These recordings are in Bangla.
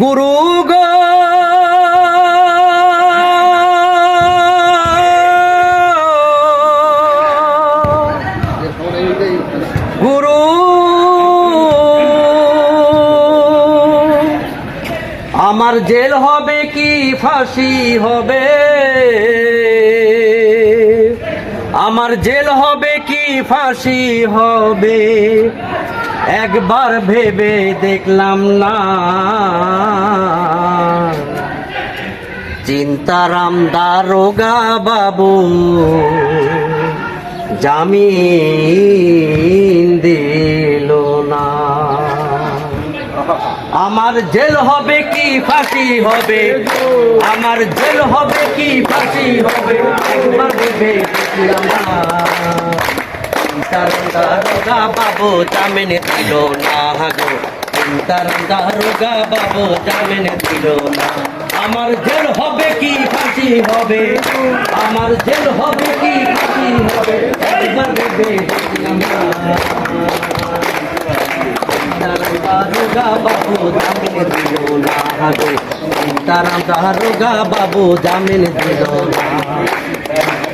গুরু গো। আমার জেল হবে কি ফাঁসি হবে? আমার জেল হবে কি ফাঁসি হবে? একবার ভেবে দেখলাম না। চিন্তারাম দারোগা বাবু, জামিন দিল না। আমার জেল হবে কি ফাঁসি হবে? আমার জেল হবে কি ফাঁসি হবে? একবার ভেবে দেখলাম না। দারোগা বাবু জামিন দিল না গো চিন্তারাম দারোগা বাবু জামিন দিল না। আমার জেল হবে কি ফাঁসি হবে? আমার জেল হবে কি ফাঁসি হবে? দারোগা বাবু জামিন দিল না গো দারোগা বাবু জামিন দিল না।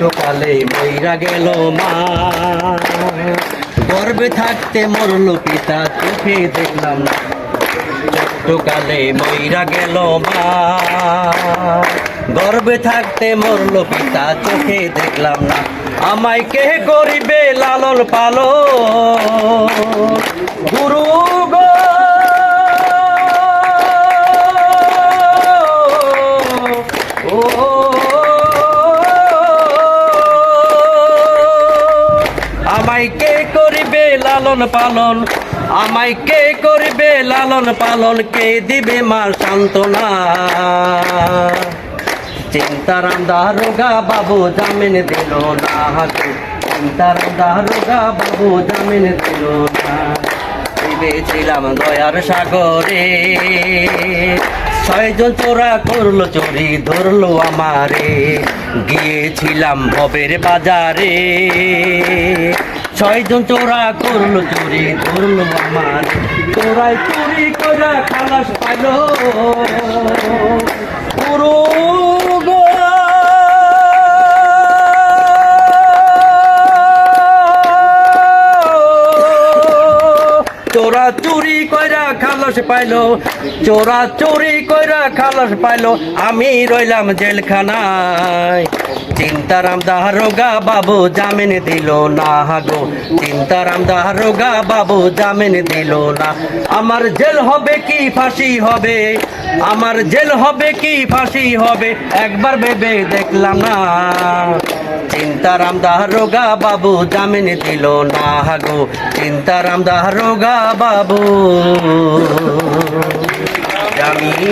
সকালে মইরা গেল মা। গর্বে থাকতে মরল পিতা, চোখে দেখলাম না। সকালে মইরা গেল মা। গর্বে থাকতে মরল পিতা, চোখে দেখলাম না। আমায় কে করিবে লালন পালো লালন পালন? আমায় কে করিবে লালন পালন? কে দিবে মা সান্ত্বনা? চিন্তারাম দারোগা বাবু জামিন দিল না চিন্তারাম দারোগা বাবু জামিন দিল না। ভেবেছিলাম দয়ার সাগরে ছয়জন চোরা করল, চুরি ধরলো আমারে। গিয়েছিলাম ভবের বাজারে। ছয়জন চোরা করল চুরি করল আমার। চোরাই চুরি করে খালাস পাইল। চোরা চুরি কইরা খালাস পাইলো, চোরা চুরি কইরা খালাস পাইলো, আমি রইলাম জেলখানায়। চিন্তারাম দারোগা বাবু জামিন দিল না হাগো। চিন্তারাম দারোগা বাবু জামিন দিল না। আমার জেল হবে কি ফাঁসি হবে? আমার জেল হবে কি ফাঁসি হবে? একবার ভেবে দেখলাম না। চিন্তারাম দারোগা বাবু জামিন দিল না হাগো। চিন্তারাম দারোগা বাবু। জামিন